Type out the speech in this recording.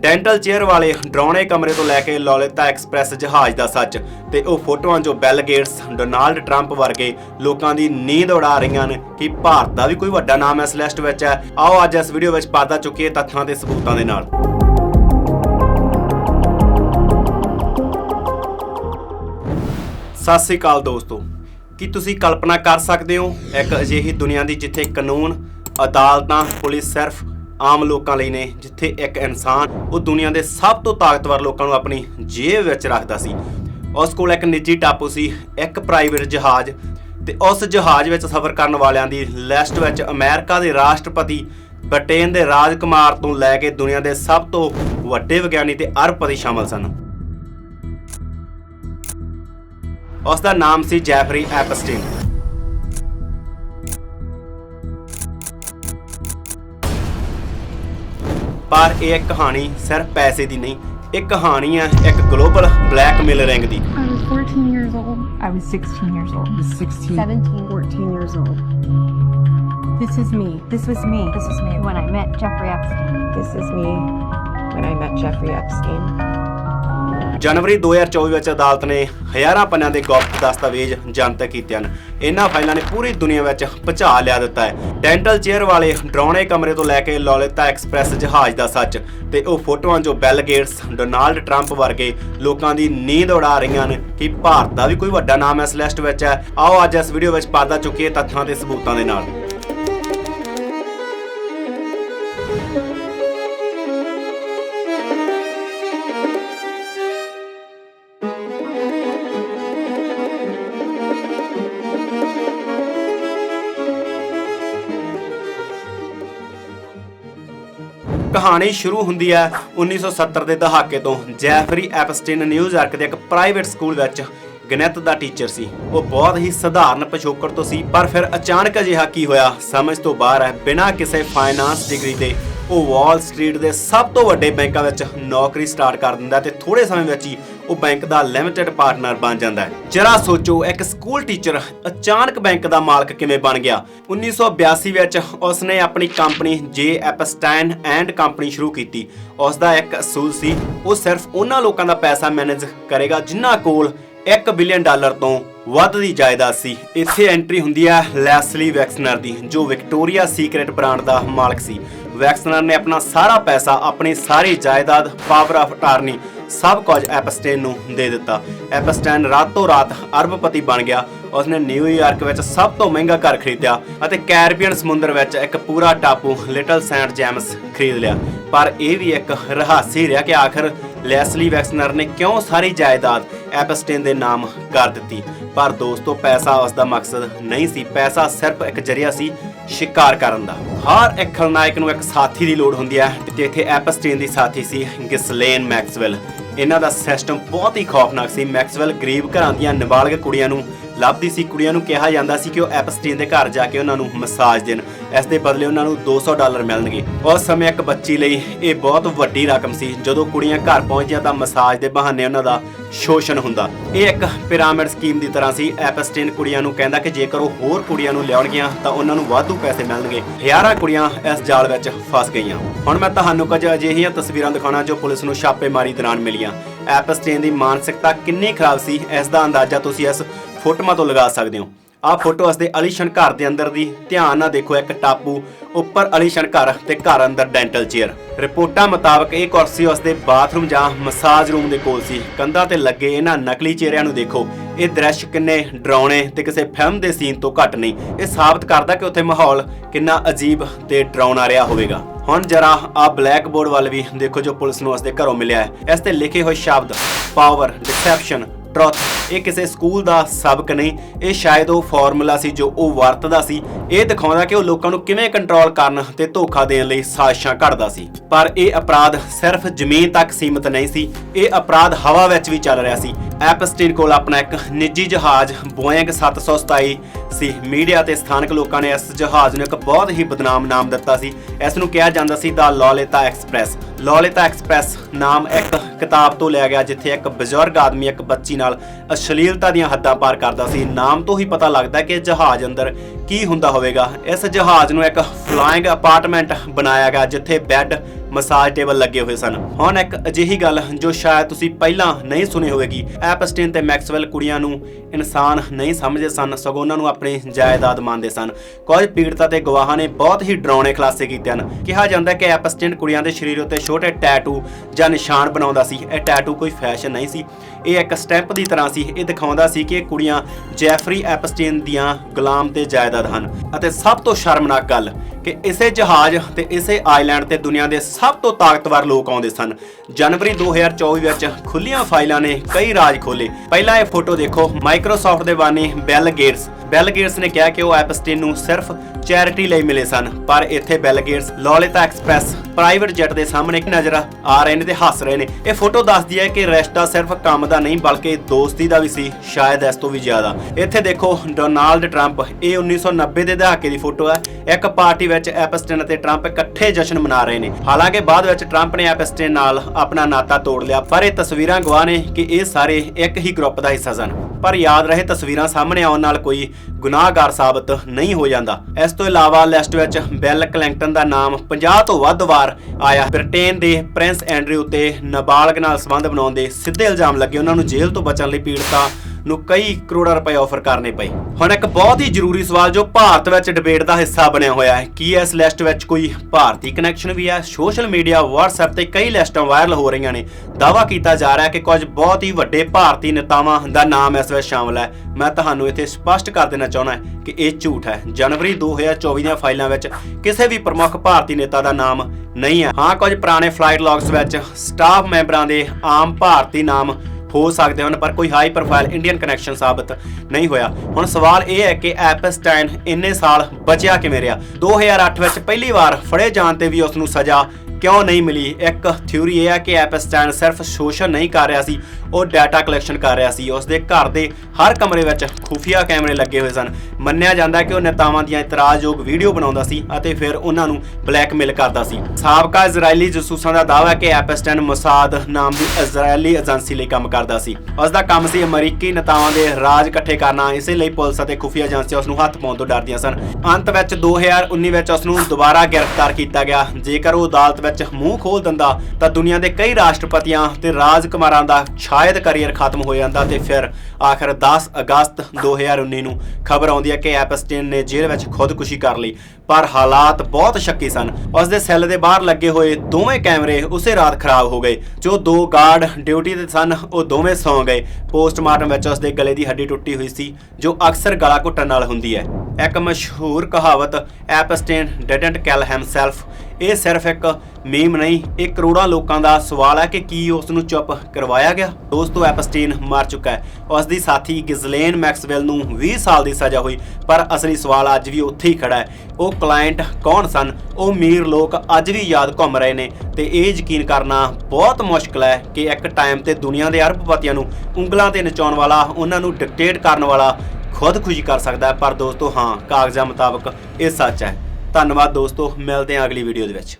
Dental chair ਵਾਲੇ ਡਰਾਉਣੇ ਕਮਰੇ ਤੋਂ ਲੈ ਕੇ ਲੋਲਿਤਾ ਐਕਸਪ੍ਰੈਸ ਜਹਾਜ਼ ਦਾ ਸੱਚ ਤੇ ਉਹ ਫੋਟੋਆਂ ਜੋ ਬੈਲ ਗੇਟਸ, ਡੋਨਾਲਡ ਟਰੰਪ ਵਰਗੇ ਲੋਕਾਂ ਦੀ ਨੀਂਦ ਉਡਾ ਰਹੀਆਂ ਨੇ ਕਿ ਭਾਰਤ ਦਾ ਵੀ ਕੋਈ ਵੱਡਾ ਨਾਮ ਇਸ ਲਿਸਟ ਵਿੱਚ ਹੈ। ਆਓ ਅੱਜ ਇਸ ਵੀਡੀਓ ਵਿੱਚ ਪਤਾ ਚੁੱਕੀਏ ਤੱਥਾਂ ਤੇ ਸਬੂਤਾਂ ਦੇ ਨਾਲ। ਸਤਿ ਸ੍ਰੀ ਅਕਾਲ ਦੋਸਤੋ। ਕੀ ਤੁਸੀਂ ਕਲਪਨਾ ਕਰ ਸਕਦੇ ਹੋ? ਇੱਕ ਅਜਿਹੀ ਦੁਨੀਆ ਦੀ ਜਿੱਥੇ ਕਾਨੂੰਨ, ਅਦਾਲਤਾਂ, ਪੁਲਿਸ ਸਿਰਫ ਆਮ ਲੋਕਾਂ ਲਈ ਨੇ, ਜਿੱਥੇ ਇੱਕ ਇਨਸਾਨ ਉਹ ਦੁਨੀਆ ਦੇ ਸਭ ਤੋਂ ਤਾਕਤਵਰ ਲੋਕਾਂ ਨੂੰ ਆਪਣੀ ਜੇਬ ਵਿੱਚ ਰੱਖਦਾ ਸੀ। ਉਸ ਕੋਲ ਇੱਕ ਨਿੱਜੀ ਟਾਪੂ ਸੀ, ਇੱਕ ਪ੍ਰਾਈਵੇਟ ਜਹਾਜ਼ ਤੇ ਉਸ ਜਹਾਜ਼ ਵਿੱਚ ਸਫ਼ਰ ਕਰਨ ਵਾਲਿਆਂ ਦੀ ਲਿਸਟ ਵਿੱਚ ਅਮਰੀਕਾ ਦੇ ਰਾਸ਼ਟਰਪਤੀ, ਬ੍ਰਿਟੇਨ ਦੇ ਰਾਜਕੁਮਾਰ ਤੋਂ ਲੈ ਕੇ ਦੁਨੀਆ ਦੇ ਸਭ ਤੋਂ ਵੱਡੇ ਵਿਗਿਆਨੀ ਤੇ ਅਰਬਪਤੀ ਸ਼ਾਮਲ ਸਨ। ਉਸ ਦਾ ਨਾਮ ਸੀ ਜੈਫਰੀ ਐਪਸਟੀਨ। ਪਰ ਇਹ ਇੱਕ ਕਹਾਣੀ ਸਿਰਫ ਪੈਸੇ ਦੀ ਨਹੀਂ ਇਹ ਕਹਾਣੀ ਹੈ ਇੱਕ ਗਲੋਬਲ ਬਲੈਕਮੇਲਰਿੰਗ ਦੀ I was 14 years old. I was 16 years old. 16, 17. 14 years old. This is me. This was me. This is me when I met Jeffrey Epstein. This is me when I met Jeffrey Epstein. ਜਨਵਰੀ 2024 ਵਿੱਚ ਅਦਾਲਤ ਨੇ ਹਜ਼ਾਰਾਂ ਪੰਨਿਆਂ ਦੇ ਗੁਪਤ ਦਸਤਾਵੇਜ਼ ਜਨਤਕ ਕੀਤੇ ਹਨ ਇਹਨਾਂ ਫਾਈਲਾਂ ਨੇ ਪੂਰੀ ਦੁਨੀਆ ਵਿੱਚ ਭੁਚਾ ਲਿਆ ਦਿੱਤਾ ਹੈ। ਡੈਂਟਲ ਚੇਅਰ ਵਾਲੇ ਡਰਾਉਣੇ ਕਮਰੇ ਤੋਂ ਲੈ ਕੇ ਲੋਲਿਤਾ ਐਕਸਪ੍ਰੈਸ ਜਹਾਜ਼ ਦਾ ਸੱਚ ਤੇ ਉਹ ਫੋਟੋਆਂ ਜੋ ਬੈਲ ਗੇਟਸ, ਡੋਨਾਲਡ ਟਰੰਪ ਵਰਗੇ ਲੋਕਾਂ ਦੀ ਨੀਂਦ ਉਡਾ ਰਹੀਆਂ ਨੇ ਕਿ ਭਾਰਤ ਦਾ ਵੀ ਕੋਈ ਵੱਡਾ ਨਾਮ ਇਸ ਲਿਸਟ ਵਿੱਚ ਹੈ। ਆਓ ਅੱਜ ਇਸ ਵੀਡੀਓ ਵਿੱਚ ਪਤਾ ਚੁੱਕੀਏ ਤੱਥਾਂ ਤੇ ਸਬੂਤਾਂ ਦੇ ਨਾਲ। ਕਹਾਣੀ ਸ਼ੁਰੂ ਹੁੰਦੀ ਹੈ 1970 ਦੇ ਦਹਾਕੇ ਤੋਂ। ਜੈਫਰੀ ਐਪਸਟਿਨ ਨਿਊਯਾਰਕ ਦੇ ਇੱਕ ਪ੍ਰਾਈਵੇਟ ਸਕੂਲ ਵਿੱਚ ਗਣਿਤ ਦਾ ਟੀਚਰ ਸੀ। ਉਹ ਬਹੁਤ ਹੀ ਸਧਾਰਨ ਪਿਛੋਕੜ ਤੋਂ ਸੀ, ਪਰ ਫਿਰ ਅਚਾਨਕ ਅਜਿਹਾ ਕੀ ਹੋਇਆ? ਸਮਝ ਤੋਂ ਬਾਹਰ ਹੈ, ਬਿਨਾਂ ਕਿਸੇ ਫਾਈਨਾਂਸ ਡਿਗਰੀ ਦੇ ਉਹ ਵਾਲ ਸਟਰੀਟ ਦੇ ਸਭ ਤੋਂ ਵੱਡੇ ਬੈਂਕਾਂ ਵਿੱਚ ਨੌਕਰੀ ਸਟਾਰਟ ਕਰ ਦਿੰਦਾ ਤੇ ਥੋੜੇ ਸਮੇਂ ਵਿੱਚ ਹੀ ਉਹ ਬੈਂਕ ਦਾ ਲਿਮਟਿਡ ਪਾਰਟਨਰ ਬਣ ਜਾਂਦਾ ਹੈ। ਜਰਾ ਸੋਚੋ, ਇੱਕ ਸਕੂਲ ਟੀਚਰ ਅਚਾਨਕ ਬੈਂਕ ਦਾ ਮਾਲਕ ਕਿਵੇਂ ਬਣ ਗਿਆ? 1982 ਵਿੱਚ ਉਸਨੇ ਆਪਣੀ ਕੰਪਨੀ ਜੇ ਐਪਸਟਾਈਨ ਐਂਡ ਕੰਪਨੀ ਸ਼ੁਰੂ ਕੀਤੀ। ਉਸ ਦਾ ਇੱਕ ਅਸੂਲ ਸੀ, ਉਹ ਸਿਰਫ ਉਹਨਾਂ ਲੋਕਾਂ ਦਾ ਪੈਸਾ ਮੈਨੇਜ ਕਰੇਗਾ ਜਿਨ੍ਹਾਂ ਕੋਲ 1 ਬਿਲੀਅਨ ਡਾਲਰ ਤੋਂ ਵੱਧ ਦੀ ਜਾਇਦਾਦ ਸੀ। ਇੱਥੇ ਐਂਟਰੀ ਹੁੰਦੀ ਹੈ ਲੈਸਲੀ ਵੈਕਸਨਰ ਦੀ, ਜੋ ਵਿਕਟੋਰੀਆ ਸੀਕ੍ਰੇਟ ਬ੍ਰਾਂਡ ਦਾ ਮਾਲਕ ਸੀ। ਵੈਕਸਨਰ ਨੇ ਆਪਣਾ ਸਾਰਾ ਪੈਸਾ, ਆਪਣੀ ਸਾਰੀ ਜਾਇਦਾਦ ਪਾਵਰ ਆਫ ਅਟਾਰਨੀ ਸਭ ਕੁਝ ਐਪਸਟੇਨ ਨੂੰ ਦੇ ਦਿੱਤਾ। ਐਪਸਟੇਨ ਰਾਤੋਂ ਰਾਤ ਅਰਬਪਤੀ ਬਣ ਗਿਆ। ਉਸਨੇ ਨਿਊਯਾਰਕ ਵਿੱਚ ਸਭ ਤੋਂ ਮਹਿੰਗਾ ਘਰ ਖਰੀਦਿਆ ਅਤੇ ਕੈਰੀਬੀਅਨ ਸਮੁੰਦਰ ਵਿੱਚ ਇੱਕ ਪੂਰਾ ਟਾਪੂ ਲਿਟਲ ਸੈਂਟ ਜੇਮਸ ਖਰੀਦ ਲਿਆ। ਪਰ ਇਹ ਵੀ ਇੱਕ ਰਹੱਸ ਹੀ ਰਿਹਾ ਕਿ ਆਖਰ ਲੈਸਲੀ ਵੈਕਸਨਰ ਨੇ ਕਿਉਂ ਸਾਰੀ ਜਾਇਦਾਦ ਐਪਸਟੇਨ ਦੇ ਨਾਮ ਕਰ ਦਿੱਤੀ। ਪਰ ਦੋਸਤੋ, ਪੈਸਾ ਉਸ ਦਾ ਮਕਸਦ ਨਹੀਂ ਸੀ। ਪੈਸਾ ਸਿਰਫ ਇੱਕ ਜਰੀਆ ਸੀ ਸ਼ਿਕਾਰ ਕਰਨ ਦਾ। ਹਰ ਇੱਕ ਖਲਨਾਇਕ ਨੂੰ ਇੱਕ ਸਾਥੀ ਦੀ ਲੋੜ ਹੁੰਦੀ ਹੈ। ਤੇ ਇੱਥੇ ਐਪਸਟੇਨ ਦੀ ਸਾਥੀ ਸੀ, ਗਿਸਲੇਨ ਮੈਕਸਵੈਲ। ਇਹਨਾਂ ਦਾ ਸਿਸਟਮ ਬਹੁਤ ਹੀ ਖੌਫਨਾਕ ਸੀ। ਮੈਕਸਵੈਲ ਗਰੀਬ ਘਰਾਂ ਦੀਆਂ ਨਾਬਾਲਗ ਕੁੜੀਆਂ ਨੂੰ ਲੱਭਦੀ ਸੀ। ਕੁੜੀਆਂ ਨੂੰ ਕਿਹਾ ਜਾਂਦਾ ਸੀ ਕਿ ਉਹ ਐਪਸਟੀਨ ਦੇ ਘਰ ਜਾ ਕੇ ਉਹਨਾਂ ਨੂੰ ਮਸਾਜ ਦੇਣ। ਇਸ ਦੇ ਬਦਲੇ ਉਹਨਾਂ ਨੂੰ 200 ਡਾਲਰ ਮਿਲਣਗੇ। ਉਸ ਸਮੇਂ ਇੱਕ ਬੱਚੀ ਲਈ ਇਹ ਬਹੁਤ ਵੱਡੀ ਰਕਮ ਸੀ। ਜਦੋਂ ਕੁੜੀਆਂ ਘਰ ਪਹੁੰਚਦੀਆਂ ਤਾਂ ਮਸਾਜ ਦੇ ਬਹਾਨੇ ਉਹਨਾਂ ਦਾ ਸ਼ੋਸ਼ਣ ਹੁੰਦਾ। ਇਹ ਇੱਕ ਪਿਰਾਮਿਡ ਸਕੀਮ ਦੀ ਤਰ੍ਹਾਂ ਸੀ। ਐਪਸਟੀਨ ਕੁੜੀਆਂ ਨੂੰ ਕਹਿੰਦਾ ਕਿ ਜੇਕਰ ਉਹ ਹੋਰ ਕੁੜੀਆਂ ਨੂੰ ਲਿਆਉਣਗੀਆਂ ਤਾਂ ਉਹਨਾਂ ਨੂੰ ਵਾਧੂ ਪੈਸੇ ਮਿਲਣਗੇ। ਹਜ਼ਾਰਾਂ ਕੁੜੀਆਂ ਇਸ ਜਾਲ ਵਿੱਚ ਫਸ ਗਈਆਂ। ਹੁਣ ਮੈਂ ਤੁਹਾਨੂੰ ਕੁਝ ਅਜਿਹੀਆਂ ਤਸਵੀਰਾਂ ਦਿਖਾਉਣਾ ਜੋ ਪੁਲਿਸ ਨੂੰ ਛਾਪੇਮਾਰੀ ਦੌਰਾਨ ਮਿਲੀਆਂ। ਐਪਸਟੀਨ ਦੀ ਮਾਨਸਿਕਤਾ ਕਿੰਨੀ ਖਰਾਬ ਸੀ, ਇਸ ਦਾ ਅੰਦਾਜ਼ਾ ਤੁਸੀਂ ਇਸ ਫੋਟੋਆਂ ਤੋਂ ਲਗਾ ਸਕਦੇ ਹੋ। ਆਹ ਫੋਟੋ ਅਸਦੇ ਅਲੀਸ਼ਨ ਘਰ ਦੇ ਅੰਦਰ ਦੀ। ਧਿਆਨ ਨਾਲ ਦੇਖੋ, ਇੱਕ ਟਾਪੂ ਉੱਪਰ ਅਲੀਸ਼ਨ ਘਰ ਤੇ ਘਰ ਅੰਦਰ ਡੈਂਟਲ ਚੇਅਰ। ਰਿਪੋਰਟਾਂ ਮੁਤਾਬਕ ਇਹ ਕੁਰਸੀ ਉਸਦੇ ਬਾਥਰੂਮ ਜਾਂ ਮਸਾਜ ਰੂਮ ਦੇ ਕੋਲ ਸੀ। ਕੰਧਾਂ ਤੇ ਲੱਗੇ ਇਹਨਾਂ ਨਕਲੀ ਚਿਹਰਿਆਂ ਨੂੰ ਦੇਖੋ। ਇਹ ਦ੍ਰਿਸ਼ ਕਿੰਨੇ ਡਰਾਉਣੇ ਤੇ ਕਿਸੇ ਫਿਲਮ ਦੇ ਸੀਨ ਤੋਂ ਘੱਟ ਨਹੀਂ। ਇਹ ਸਾਬਤ ਕਰਦਾ ਕਿ ਉੱਥੇ ਮਾਹੌਲ ਕਿੰਨਾ ਅਜੀਬ ਤੇ ਡਰਾਉਣਾ ਰਿਹਾ ਹੋਵੇਗਾ। ਹੁਣ ਜਰਾ ਆ ਬਲੈਕ ਬੋਰਡ ਵੱਲ ਵੀ ਦੇਖੋ ਜੋ ਪੁਲਿਸ ਨੂੰ ਉਸਦੇ ਘਰੋਂ ਮਿਲਿਆ ਹੈ। ਇਸ ਤੇ ਲਿਖੇ ਹੋਏ ਸ਼ਬਦ ਪਾਵਰ ਡਿਸੈਪਸ਼ਨ ਟਰੁੱਥ ਇਹ ਕਿਸੇ ਸਕੂਲ ਦਾ ਸਬਕ ਨਹੀਂ। ਇਹ ਸ਼ਾਇਦ ਉਹ ਫਾਰਮੂਲਾ ਸੀ ਜੋ ਉਹ ਵਰਤਦਾ ਸੀ। ਇਹ ਦਿਖਾਉਂਦਾ ਕਿ ਉਹ ਲੋਕਾਂ ਨੂੰ ਕਿਵੇਂ ਕੰਟਰੋਲ ਕਰਨ ਤੇ ਧੋਖਾ ਦੇਣ ਲਈ ਸਾਜ਼ਿਸ਼ਾਂ ਘੜਦਾ ਸੀ। ਪਰ ਇਹ ਅਪਰਾਧ ਸਿਰਫ ਜ਼ਮੀਨ ਤੱਕ ਸੀਮਿਤ ਨਹੀਂ ਸੀ। ਇਹ ਅਪਰਾਧ ਹਵਾ ਵਿੱਚ ਵੀ ਚੱਲ ਰਿਹਾ ਸੀ। ਐਪਸਟੀਨ ਕੋਲ ਆਪਣਾ ਇੱਕ ਨਿੱਜੀ ਜਹਾਜ਼ ਬੋਇੰਗ 727 ਸੀ। ਮੀਡੀਆ ਤੇ ਸਥਾਨਕ ਲੋਕਾਂ ਨੇ ਇਸ ਜਹਾਜ਼ ਨੂੰ ਇੱਕ ਬਹੁਤ ਹੀ ਬਦਨਾਮ ਨਾਮ ਦਿੱਤਾ ਸੀ। ਇਸ ਨੂੰ ਕਿਹਾ ਜਾਂਦਾ ਸੀ ਦਾ ਲੋਲਿਤਾ ਐਕਸਪ੍ਰੈਸ। ਲੋਲਿਤਾ ਐਕਸਪ੍ਰੈਸ ਨਾਮ ਇੱਕ ਕਿਤਾਬ ਤੋਂ ਲਿਆ ਗਿਆ ਜਿੱਥੇ ਇੱਕ ਬਜ਼ੁਰਗ ਆਦਮੀ ਇੱਕ ਬੱਚੀ ਨਾਲ ਅਸ਼ਲੀਲਤਾ ਦੀਆਂ ਹੱਦਾਂ ਪਾਰ ਕਰਦਾ ਸੀ। ਨਾਮ ਤੋਂ ਹੀ ਪਤਾ ਲੱਗਦਾ ਕਿ ਜਹਾਜ਼ ਅੰਦਰ ਕੀ ਹੁੰਦਾ ਹੋਵੇਗਾ। ਇਸ ਜਹਾਜ਼ ਨੂੰ ਇੱਕ ਫਲਾਇੰਗ ਅਪਾਰਟਮੈਂਟ ਬਣਾਇਆ ਗਿਆ ਜਿੱਥੇ ਬੈੱਡ ਮਸਾਜ ਟੇਬਲ ਲੱਗੇ ਹੋਏ ਸਨ। ਹੁਣ ਇੱਕ ਅਜਿਹੀ ਗੱਲ ਜੋ ਸ਼ਾਇਦ ਤੁਸੀਂ ਪਹਿਲਾਂ ਨਹੀਂ ਸੁਣੀ ਹੋਵੇਗੀ। ਐਪਸਟੀਨ ਤੇ ਮੈਕਸਵੈਲ ਕੁੜੀਆਂ ਨੂੰ ਇਨਸਾਨ ਨਹੀਂ ਸਮਝਦੇ ਸਨ, ਸਗੋਂ ਉਹਨਾਂ ਨੂੰ ਆਪਣੀ ਜਾਇਦਾਦ ਮੰਨਦੇ ਸਨ। ਕੁਝ ਪੀੜਤਾਂ ਤੇ ਗਵਾਹਾਂ ਨੇ ਬਹੁਤ ਹੀ ਡਰਾਉਣੇ ਖੁਲਾਸੇ ਕੀਤੇ ਹਨ। ਕਿਹਾ ਜਾਂਦਾ ਹੈ ਕਿ ਐਪਸਟੀਨ ਕੁੜੀਆਂ ਦੇ ਸਰੀਰ ਉੱਤੇ ਛੋਟੇ ਟੈਟੂ ਜਾਂ ਨਿਸ਼ਾਨ ਬਣਾਉਂਦਾ ਸੀ। ਇਹ ਟੈਟੂ ਕੋਈ ਫੈਸ਼ਨ ਨਹੀਂ ਸੀ। ਇਹ ਇੱਕ ਸਟੈਂਪ ਦੀ ਤਰ੍ਹਾਂ ਸੀ। ਇਹ ਦਿਖਾਉਂਦਾ ਸੀ ਕਿ ਇਹ ਕੁੜੀਆਂ ਜੈਫਰੀ ਐਪਸਟੀਨ ਦੀਆਂ ਗੁਲਾਮ ਤੇ ਜਾਇਦਾਦ ਹਨ। ਅਤੇ ਸਭ ਤੋਂ ਸ਼ਰਮਨਾਕ ਗੱਲ ਕਿ ਇਸੇ ਜਹਾਜ਼ ਤੇ ਇਸੇ ਆਈਲੈਂਡ ਤੇ ਦੁਨੀਆ ਦੇ ਸਭ ਤੋਂ ਤਾਕਤਵਰ ਲੋਕ ਆਉਂਦੇ ਸਨ। ਜਨਵਰੀ 2024 ਵਿੱਚ ਖੁੱਲੀਆਂ ਫਾਈਲਾਂ ਨੇ ਕਈ ਰਾਜ ਖੋਲੇ ਪਹਿਲਾਂ ਇਹ ਫੋਟੋ ਦੇਖੋ ਮਾਈਕਰੋਸਾਫਟ ਦੇ ਬਾਨੀ ਬੈਲ ਗੇਟਸ ਬੈਲ ਗੇਟਸ ਨੇ ਕਿਹਾ ਕਿ ਉਹ ਐਪਸਟੀਨ ਨੂੰ ਸਿਰਫ ਚੈਰਿਟੀ ਲਈ ਮਿਲੇ ਸਨ, ਪਰ ਇੱਥੇ Bill Gates Lolita Express private jet ਦੇ ਸਾਹਮਣੇ ਨਜ਼ਰ ਆ ਰਹੇ ਨੇ ਤੇ ਹੱਸ ਰਹੇ ਨੇ। ਇਹ ਫੋਟੋ ਦੱਸਦੀ ਹੈ ਕਿ ਰੈਸਟਾ ਸਿਰਫ ਕੰਮ ਦਾ ਨਹੀਂ, ਬਲਕਿ ਦੋਸਤੀ ਦਾ ਵੀ ਸੀ, ਸ਼ਾਇਦ ਇਸ ਤੋਂ ਵੀ ਜ਼ਿਆਦਾ। ਇੱਥੇ ਦੇਖੋ ਡੋਨਾਲਡ ਟਰੰਪ ਇਹ 1990 ਦੇ ਦਹਾਕੇ ਦੀ ਫੋਟੋ ਹੈ। ਇੱਕ ਪਾਰਟੀ ਵਿੱਚ ਐਪਸਟਨ ਅਤੇ ਟਰੰਪ ਇਕੱਠੇ ਜਸ਼ਨ ਮਨਾ ਰਹੇ ਨੇ। ਹਾਲਾਂਕਿ ਬਾਅਦ ਵਿੱਚ ਟਰੰਪ ਨੇ ਐਪਸਟਨ ਨਾਲ ਆਪਣਾ ਨਾਤਾ ਤੋੜ ਲਿਆ, ਪਰ ਇਹ ਤਸਵੀਰਾਂ ਗਵਾਹ ਨੇ ਕਿ ਇਹ ਸਾਰੇ ਇੱਕ ਹੀ ਗਰੁੱਪ ਦਾ ਹਿੱਸਾ ਸਨ। ਪਰ ਯਾਦ ਰਹੇ ਤਸਵੀਰਾਂ ਸਾਹਮਣੇ ਆਉਣ ਨਾਲ ਕੋਈ ਗੁਨਾਹਗਾਰ ਸਾਬਤ ਨਹੀਂ ਹੋ ਜਾਂਦਾ। ਇਸ ਤੋਂ ਇਲਾਵਾ ਲਿਸਟ ਵਿੱਚ ਬੈਲ ਕਲਿੰਟਨ ਦਾ ਨਾਮ 50 ਤੋਂ ਵੱਧ ਵਾਰ ਆਇਆ। ਬ੍ਰਿਟੇਨ ਦੇ ਪ੍ਰਿੰਸ ਐਂਡਰਿਊ ਤੇ ਨਾਬਾਲਗ ਨਾਲ ਸੰਬੰਧ ਬਣਾਉਣ ਦੇ ਸਿੱਧੇ ਇਲਜ਼ਾਮ ਲੱਗੇ। ਉਹਨਾਂ ਨੂੰ ਜੇਲ੍ਹ ਤੋਂ ਬਚਣ ਲਈ ਪੀੜਤਾ ਨੂੰ ਕਈ ਕਰੋੜਾਂ ਰੁਪਏ ਆਫਰ ਕਰਨੇ ਪਏ। ਹੁਣ ਇੱਕ ਬਹੁਤ ਹੀ ਜ਼ਰੂਰੀ ਸਵਾਲ ਜੋ ਭਾਰਤ ਵਿੱਚ ਡਿਬੇਟ ਦਾ ਹਿੱਸਾ ਬਣਿਆ ਹੋਇਆ ਹੈ, ਕੀ ਇਸ ਲਿਸਟ ਵਿੱਚ ਕੋਈ ਭਾਰਤੀ ਕਨੈਕਸ਼ਨ ਵੀ ਹੈ? ਸੋਸ਼ਲ ਮੀਡੀਆ WhatsApp ਤੇ ਕਈ ਲਿਸਟਾਂ ਵਾਇਰਲ ਹੋ ਰਹੀਆਂ ਨੇ। ਦਾਵਾ ਕੀਤਾ ਜਾ ਰਿਹਾ ਹੈ ਕਿ ਕੁਝ ਬਹੁਤ ਹੀ ਵੱਡੇ ਭਾਰਤੀ ਨੇਤਾਵਾਂ ਦਾ ਨਾਮ ਇਸ ਵਿੱਚ ਸ਼ਾਮਲ ਹੈ। ਮੈਂ ਤੁਹਾਨੂੰ ਇੱਥੇ ਸਪਸ਼ਟ ਕਰ ਦੇਣਾ ਚਾਹੁੰਦਾ ਹਾਂ ਕਿ ਇਹ ਝੂਠ ਹੈ। ਜਨਵਰੀ 2024 ਦੀਆਂ ਫਾਈਲਾਂ ਵਿੱਚ ਕਿਸੇ ਵੀ ਪ੍ਰਮੁੱਖ ਭਾਰਤੀ ਨੇਤਾ ਦਾ ਨਾਮ ਨਹੀਂ ਹੈ। ਹਾਂ, ਕੁਝ ਪੁਰਾਣੇ ਫਲਾਈਟ ਲੌਗਸ ਵਿੱਚ ਸਟਾਫ ਮੈਂਬਰਾਂ ਦੇ ਆਮ ਭਾਰਤੀ ਨਾਮ ਹੋ ਸਕਦੇ ਹਨ, ਪਰ ਕੋਈ ਹਾਈ ਪ੍ਰੋਫਾਈਲ ਇੰਡੀਅਨ ਕਨੈਕਸ਼ਨ ਸਾਬਤ ਨਹੀਂ ਹੋਇਆ। ਹੁਣ ਸਵਾਲ ਇਹ ਹੈ ਕਿ ਐਪਸਟਾਈਨ ਇੰਨੇ ਸਾਲ ਬਚਿਆ ਕਿਵੇਂ ਰਿਹਾ? 2008 ਵਿੱਚ ਪਹਿਲੀ ਵਾਰ ਫੜੇ ਜਾਣ ਤੇ ਵੀ ਉਸ ਨੂੰ ਸਜ਼ਾ ਕਿਉਂ ਨਹੀਂ ਮਿਲੀ? ਇੱਕ ਥਿਊਰੀ ਇਹ ਹੈ ਕਿ ਐਪਸਟਾਈਨ ਸਿਰਫ ਸ਼ੋਸ਼ਣ ਨਹੀਂ ਕਰ ਰਿਹਾ ਸੀ, ਉਹ ਡਾਟਾ ਕਲੈਕਸ਼ਨ ਕਰ ਰਿਹਾ ਸੀ। ਉਸ ਦੇ ਘਰ ਦੇ ਹਰ ਕਮਰੇ ਵਿੱਚ ਖੁਫੀਆ ਕੈਮਰੇ ਲੱਗੇ ਹੋਏ ਸਨ। ਮੰਨਿਆ ਜਾਂਦਾ ਕਿ ਉਹ ਨੇਤਾਵਾਂ ਦੀਆਂ ਇਤਰਾਜ਼ਯੋਗ ਵੀਡੀਓ ਬਣਾਉਂਦਾ ਸੀ ਅਤੇ ਫਿਰ ਉਹਨਾਂ ਨੂੰ ਬਲੈਕਮੇਲ ਕਰਦਾ ਸੀ। ਸਾਬਕਾ ਇਜ਼ਰਾਈਲੀ ਜਸੂਸਾਂ ਦਾ ਦਾਅਵਾ ਹੈ ਕਿ ਐਪਸਟਾਈਨ ਮੋਸਾਦ ਨਾਮ ਦੀ ਇਜ਼ਰਾਈਲੀ ਏਜੰਸੀ ਲਈ ਕੰਮ ਕਰਦਾ ਸੀ। ਉਸ ਦਾ ਕੰਮ ਸੀ ਅਮਰੀਕੀ ਨੇਤਾਵਾਂ ਦੇ ਰਾਜ ਇਕੱਠੇ ਕਰਨਾ। ਇਸੇ ਲਈ ਪੁਲਿਸ ਅਤੇ ਖੁਫੀਆ ਏਜੰਸੀਆਂ ਉਸ ਨੂੰ ਹੱਥ ਪਾਉਣ ਤੋਂ ਡਰਦੀਆਂ ਸਨ। ਅੰਤ ਵਿੱਚ 2019 ਵਿੱਚ ਉਸ ਨੂੰ ਦੁਬਾਰਾ ਗ੍ਰਿਫਤਾਰ ਕੀਤਾ ਗਿਆ। ਜੇਕਰ ਉਹ ਅਦਾਲਤ ਵਿੱਚ ਮੂੰਹ ਖੋਲ ਦਿੰਦਾ, ਤਾਂ ਦੁਨੀਆ ਦੇ ਕਈ ਰਾਸ਼ਟਰਪਤੀਆਂ ਤੇ ਰਾਜਕੁਮਾਰਾਂ ਦਾ ਸ਼ਾਇਦ ਕੈਰੀਅਰ ਖਤਮ ਹੋ ਜਾਂਦਾ ਤੇ ਫਿਰ ਆਖਰ 10 ਅਗਸਤ 2019 ਨੂੰ ਖਬਰ ਆਉਂਦੀ ਹੈ ਕਿ ਐਪਸਟੀਨ ਨੇ ਜੇਲ੍ਹ ਵਿੱਚ ਖੁਦਕੁਸ਼ੀ ਕਰ ਲਈ। ਪਰ ਹਾਲਾਤ ਬਹੁਤ ਸ਼ੱਕੀ ਸਨ। ਉਸ ਦੇ ਸੈੱਲ ਦੇ ਬਾਹਰ ਲੱਗੇ ਹੋਏ ਦੋਵੇਂ ਕੈਮਰੇ ਉਸੇ ਰਾਤ ਖਰਾਬ ਹੋ ਗਏ। ਜੋ ਦੋ ਗਾਰਡ ਡਿਊਟੀ ਤੇ ਸਨ, ਉਹ ਦੋਵੇਂ ਸੌਂ ਗਏ। ਪੋਸਟਮਾਰਟਮ ਵਿੱਚ ਉਸ ਦੇ ਗਲੇ ਦੀ ਹੱਡੀ ਟੁੱਟੀ ਹੋਈ ਸੀ, ਜੋ ਅਕਸਰ ਗਲਾ ਘੁੱਟਣ ਨਾਲ ਹੁੰਦੀ ਹੈ। ਇੱਕ ਮਸ਼ਹੂਰ ਕਹਾਵਤ, ਐਪਸਟੀਨ ਡਿਡਨਟ ਕਿਲ ਹਿਮਸੈਲਫ। ਇਹ ਸਿਰਫ ਇੱਕ ਮੀਮ ਨਹੀਂ, ਇਹ ਕਰੋੜਾਂ ਲੋਕਾਂ ਦਾ ਸਵਾਲ ਹੈ ਕਿ ਕੀ ਉਸ ਨੂੰ ਚੁੱਪ ਕਰਵਾਇਆ ਗਿਆ। ਦੋਸਤੋ, ਐਪਸਟੀਨ ਮਰ ਚੁੱਕਾ ਹੈ। ਉਸ ਦੀ ਸਾਥੀ ਗਿਜ਼ਲੇਨ ਮੈਕਸਵੈਲ ਨੂੰ 20 ਸਾਲ ਦੀ ਸਜ਼ਾ ਹੋਈ, ਪਰ ਅਸਲੀ ਸਵਾਲ ਅੱਜ ਵੀ ਉੱਥੇ ਹੀ ਖੜਾ ਹੈ। ਉਹ ਕਲਾਇੰਟ ਕੌਣ ਸਨ? ਉਹ ਅਮੀਰ ਲੋਕ ਅੱਜ ਵੀ ਯਾਦ ਘੁੰਮ ਰਹੇ ਨੇ ਤੇ ਇਹ ਯਕੀਨ ਕਰਨਾ ਬਹੁਤ ਮੁਸ਼ਕਲ ਹੈ ਕਿ ਇੱਕ ਟਾਈਮ ਤੇ ਦੁਨੀਆ ਦੇ ਅਰਬਪਤੀਆਂ ਨੂੰ ਉਂਗਲਾਂ ਤੇ ਨਚਾਉਣ ਵਾਲਾ, ਉਹਨਾਂ ਨੂੰ ਡਿਕਟੇਟ ਕਰਨ ਵਾਲਾ ਖੁਦਕੁਸ਼ੀ ਕਰ ਸਕਦਾ ਹੈ, ਪਰ ਦੋਸਤੋ, ਹਾਂ, ਕਾਗਜ਼ਾਂ ਮੁਤਾਬਕ ਇਹ ਸੱਚ ਹੈ। ਧੰਨਵਾਦ ਦੋਸਤੋ, ਮਿਲਦੇ ਹਾਂ ਅਗਲੀ ਵੀਡੀਓ ਦੇ ਵਿੱਚ।